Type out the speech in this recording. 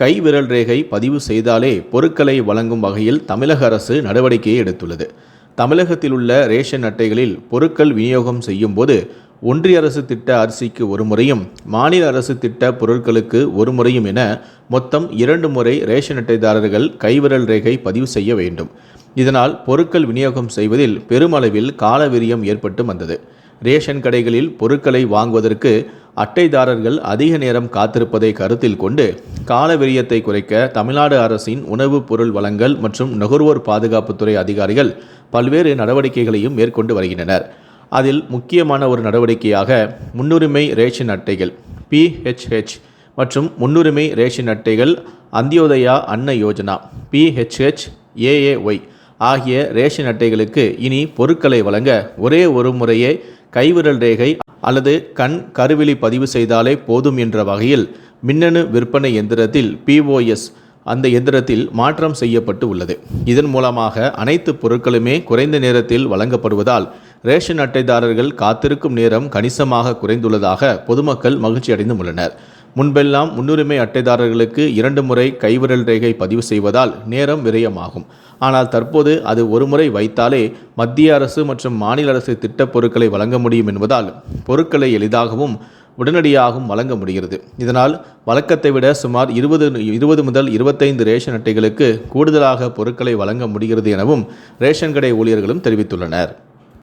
கைவிரல் ரேகை பதிவு செய்தாலே பொருட்களை வழங்கும் வகையில் தமிழக அரசு நடவடிக்கையை எடுத்துள்ளது. தமிழகத்தில் உள்ள ரேஷன் அட்டைகளில் பொருட்கள் விநியோகம் செய்யும் போது ஒன்றிய அரசு திட்ட அரிசிக்கு ஒரு முறையும் மாநில அரசு திட்ட பொருட்களுக்கு ஒரு முறையும் என மொத்தம் இரண்டு முறை ரேஷன் அட்டைதாரர்கள் கைவிரல் ரேகை பதிவு செய்ய வேண்டும். இதனால் பொருட்கள் விநியோகம் செய்வதில் பெருமளவில் காலவிரியம் ஏற்பட்டு வந்தது. ரேஷன் கடைகளில் பொருட்களை வாங்குவதற்கு அட்டைதாரர்கள் அதிக நேரம் காத்திருப்பதை கருத்தில் கொண்டு காலவிரியத்தை குறைக்க தமிழ்நாடு அரசின் உணவுப் பொருள் வழங்கல் மற்றும் நுகர்வோர் பாதுகாப்புத்துறை அதிகாரிகள் பல்வேறு நடவடிக்கைகளையும் மேற்கொண்டு வருகின்றனர். அதில் முக்கியமான ஒரு நடவடிக்கையாக முன்னுரிமை ரேஷன் அட்டைகள் பிஹெச்ஹெச் மற்றும் முன்னுரிமை ரேஷன் அட்டைகள் அந்தியோதயா அன்ன யோஜனா பிஹெச்ஹெச் ஏஏஒய் ஆகிய ரேஷன் அட்டைகளுக்கு இனி பொருட்களை வழங்க ஒரே ஒரு முறையே கைவிரல் ரேகை அல்லது கண் கருவிழி பதிவு செய்தாலே போதும் என்ற வகையில் மின்னணு விற்பனை எந்திரத்தில் பிஓஎஸ் அந்த எந்திரத்தில் மாற்றம் செய்யப்பட்டு உள்ளது. இதன் மூலமாக அனைத்து பொருட்களுமே குறைந்த நேரத்தில் வழங்கப்படுவதால் ரேஷன் அட்டைதாரர்கள் காத்திருக்கும் நேரம் கணிசமாக குறைந்துள்ளதாக பொதுமக்கள் மகிழ்ச்சியடைந்துள்ளனர். உள்ளனர் முன்பெல்லாம் முன்னுரிமை அட்டைதாரர்களுக்கு இரண்டு முறை கைவிரல் ரேகை பதிவு செய்வதால் நேரம் விரயமாகும். ஆனால் தற்போது அது ஒரு முறை வைத்தாலே மத்திய அரசு மற்றும் மாநில அரசு திட்டப் பொருட்களை வழங்க முடியும் என்பதால் பொருட்களை எளிதாகவும் உடனடியாகவும் வழங்க முடிகிறது. இதனால் வழக்கத்தை விட சுமார் இருபது இருபது முதல் இருபத்தைந்து ரேஷன் அட்டைகளுக்கு கூடுதலாக பொருட்களை வழங்க முடிகிறது எனவும் ரேஷன் கடை ஊழியர்களும் தெரிவித்துள்ளனர்.